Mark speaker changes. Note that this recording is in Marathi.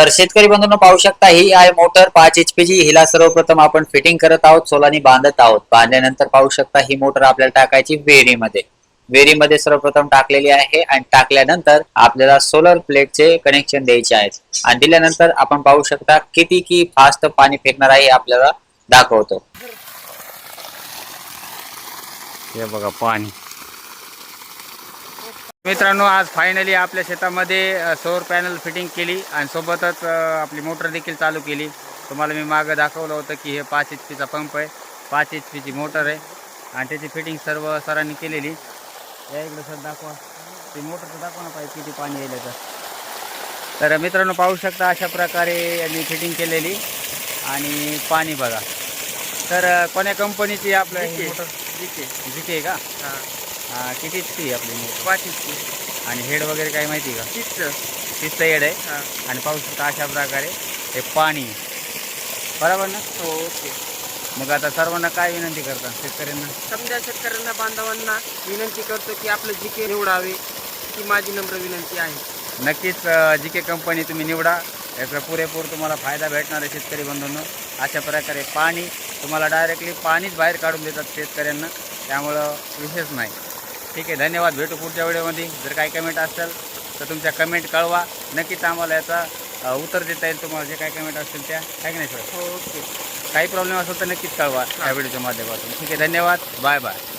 Speaker 1: तर शेतकरी बंधूंनो पाहू शकता ही आहे मोटर पाच एच पी ची. हिला सर्वप्रथम आपण फिटिंग करत आहोत सोलानी बांधत आहोत. बांधल्यानंतर पाहू शकता ही मोटर आपल्याला टाकायची वेरीमध्ये वेरीमध्ये सर्वप्रथम टाकलेली आहे आणि टाकल्यानंतर आपल्याला सोलर प्लेटचे कनेक्शन द्यायचे आहेत. आणि दिल्यानंतर आपण पाहू शकता किती की फास्ट पाणी फेकणार आहे हे आपल्याला दाखवतो.
Speaker 2: हे बघा पाणी. मित्रांनो आज फायनली आपल्या शेतामध्ये सौर पॅनल फिटिंग केली आणि सोबतच आपली मोटर देखील चालू केली. तुम्हाला मी मागं दाखवलं होतं की हे पाच एच पीचा पंप आहे. पाच एच पीची मोटर आहे आणि त्याची फिटिंग सर्व सरांनी केलेली. या इकडं सर दाखवा. ती मोटरचं दाखवा ना पाहिजे किती पाणी येईल तर तर मित्रांनो पाहू शकता अशा प्रकारे यांनी फिटिंग केलेली आणि पाणी बघा. तर कोण्या कंपनीची आपलं मोटर जी के का? हा, किती एच पी आहे आपली मोटर
Speaker 3: पाच
Speaker 2: आणि हेड वगैरे काही माहिती का?
Speaker 3: तीसचं
Speaker 2: तिसचं हेड आहे?
Speaker 3: हां.
Speaker 2: आणि पाहू शकता अशा प्रकारे हे पाणी. बरोबर ना?
Speaker 3: हो ओके.
Speaker 2: मग आता सर्वांना काय विनंती करता शेतकऱ्यांना?
Speaker 3: समजा शेतकऱ्यांना बांधवांना विनंती करतो की आपलं जी के निवडावे ही माझी नम्र विनंती आहे.
Speaker 2: नक्कीच जी के कंपनी तुम्ही निवडा. याचा पुरेपूर तुम्हाला फायदा भेटणार आहे शेतकरी बंधूंनो. अशा प्रकारे पाणी तुम्हाला डायरेक्टली पाणीच बाहेर काढून देतात शेतकऱ्यांना. त्यामुळं विशेष नाही. ठीक आहे धन्यवाद भेटू पुढच्या व्हिडिओमध्ये. जर काही कमेंट असेल तर तुमच्या कमेंट कळवा. नक्कीच आम्हाला याचा उत्तर देता येईल तुम्हाला जे काही कमेंट असतील त्या. आहे की नाही सर?
Speaker 3: हो ओके.
Speaker 2: काही प्रॉब्लेम असेल तर नक्कीच कळवा या व्हिडिओच्या माध्यमातून. ठीक आहे धन्यवाद. Bye bye.